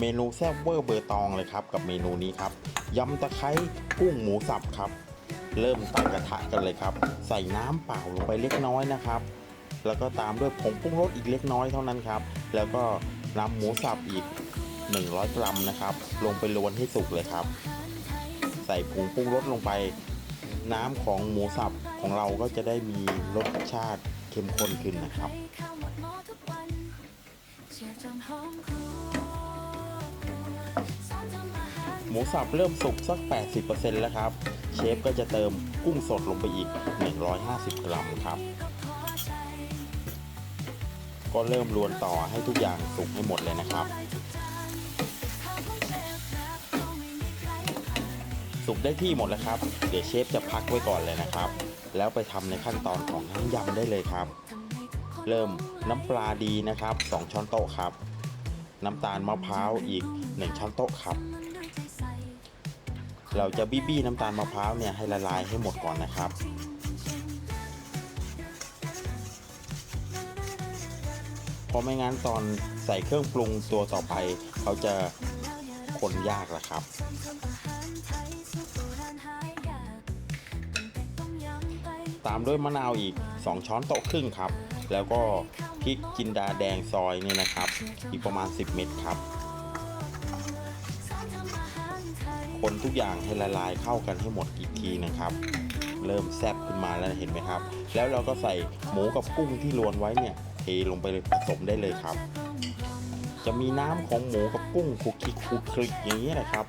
เมนูแซ่บเวอร์เบอร์ตองเลยครับ กับเมนูนี้ครับยำตะไคร้กุ้งหมูสับครับ เริ่มตั้งกระทะกันเลยครับ ใส่น้ำเปล่าลงไปเล็กน้อยนะครับ แล้วก็ตามด้วยผงปรุงรสอีกเล็กน้อยเท่านั้นครับ แล้วก็นำหมูสับอีก 100 กรัมนะครับ ลงไปลวนให้สุกเลยครับ ใส่ผงปรุงรสลงไป น้ำของหมูสับของเราก็จะได้มีรสชาติเข้มข้นขึ้นนะครับ หมูสับเริ่มสุกสัก 80%แล้วครับ เชฟก็จะเติมกุ้งสดลงไปอีก 150 กรัมครับ ก็เริ่มรวนต่อให้ทุกอย่างสุกให้หมดเลยนะครับ สุกได้ที่หมดแล้วครับ เดี๋ยวเชฟจะพักไว้ก่อนเลยนะครับ แล้วไปทำในขั้นตอนของน้ำยำได้เลยครับ เริ่มน้ำปลาดีนะครับ 2 ช้อนโต๊ะครับ น้ำตาลมะพร้าวอีก 1 ช้อนโต๊ะครับ เราจะบี้บี้น้ำตาลมะพร้าวเนี่ยให้ละลายให้หมดก่อนนะครับเพราะไม่งั้นตอนใส่เครื่องปรุงตัวต่อไป เขาจะคนยากละครับ ตามด้วยมะนาวอีก 2 ช้อนโต๊ะครึ่งครับ แล้วก็พริกจินดาแดงซอยนี่นะครับ อีกประมาณ 10 เม็ดครับ คนทุกอย่างให้ละลายเข้ากันให้หมดอีกทีนะครับ เริ่มแซ่บขึ้นมาแล้วเห็นไหมครับ แล้วเราก็ใส่หมูกับกุ้งที่รวนไว้เนี่ยเทลงไปเลยผสมได้เลยครับ จะมีน้ำของหมูกับกุ้งคุกคลิกคุกคลิกอย่างนี้นะครับ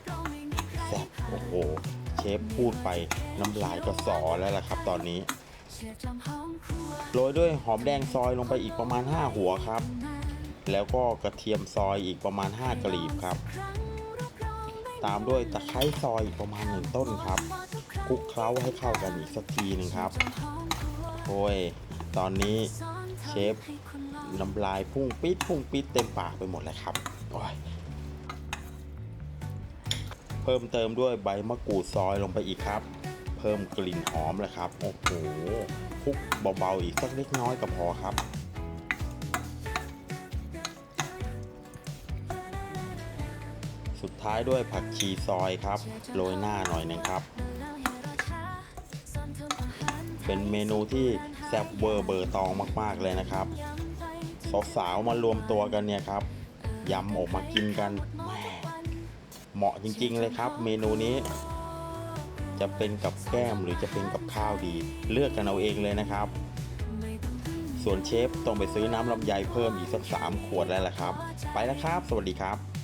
แซ่บโอ้โหเชฟพูดไปน้ำลายก็สอแล้วล่ะครับตอนนี้โรยด้วยหอมแดงซอยลงไปอีกประมาณ 5 หัวครับ แล้วก็กระเทียมซอยอีกประมาณ 5กลีบครับ ตามด้วยตะไคร้ซอยประมาณหนึ่งต้นครับคลุกเคล้าให้เข้ากันอีกสักทีหนึ่งครับ โอ้ย ตอนนี้เชฟน้ำลายพุ่งปิดพุ่งปิดเต็มปากไปหมดเลยครับ โอ้ย เพิ่มเติมด้วยใบมะกรูดซอยลงไปอีกครับ เพิ่มกลิ่นหอมเลยครับ โอ้โหคลุกเบาๆอีกสักเล็กน้อยก็พอครับ สุดท้ายด้วยผักชีซอยครับ โรยหน้าหน่อยนึงครับ เป็นเมนูที่แซ่บเวอร์เบอร์ตองมาก ๆ เลยนะครับสาวๆมารวมตัวกันเนี่ยครับยำออกมากินกัน เหมาะจริง ๆ เลยครับ เมนูนี้ จะเป็นกับแก้มหรือจะเป็นกับข้าวดี เลือกกันเอาเองเลยนะครับ ส่วนเชฟต้องไปซื้อน้ำลำไยเพิ่มอีกสักสามขวดแล้วล่ะครับ ไปแล้วครับ สวัสดีครับ